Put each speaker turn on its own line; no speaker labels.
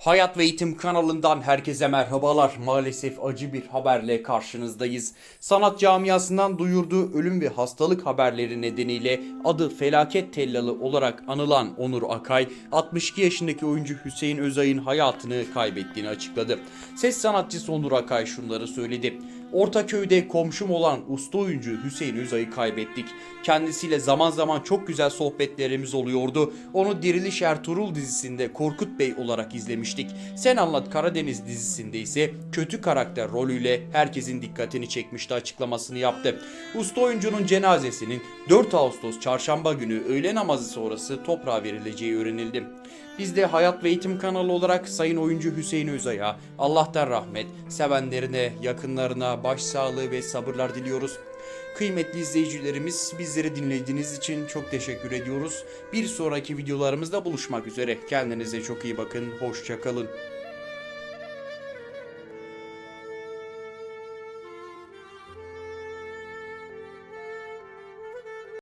Hayat ve Eğitim kanalından herkese merhabalar. Maalesef acı bir haberle karşınızdayız. Sanat camiasından duyurduğu ölüm ve hastalık haberleri nedeniyle adı felaket tellalı olarak anılan Onur Akay, 62 yaşındaki oyuncu Hüseyin Özay'ın hayatını kaybettiğini açıkladı. Ses sanatçısı Onur Akay şunları söyledi. Ortaköy'de komşum olan usta oyuncu Hüseyin Özay'ı kaybettik. Kendisiyle zaman zaman çok güzel sohbetlerimiz oluyordu. Onu Diriliş Ertuğrul dizisinde Korkut Bey olarak izlemiştik. Sen Anlat Karadeniz dizisinde ise kötü karakter rolüyle herkesin dikkatini çekmişti açıklamasını yaptı. Usta oyuncunun cenazesinin 4 Ağustos çarşamba günü öğle namazı sonrası toprağa verileceği öğrenildi. Biz de Hayat ve Eğitim kanalı olarak Sayın Oyuncu Hüseyin Özay'a Allah'tan rahmet, sevenlerine, yakınlarına başsağlığı ve sabırlar diliyoruz. Kıymetli izleyicilerimiz bizleri dinlediğiniz için çok teşekkür ediyoruz. Bir sonraki videolarımızda buluşmak üzere. Kendinize çok iyi bakın. Hoşçakalın.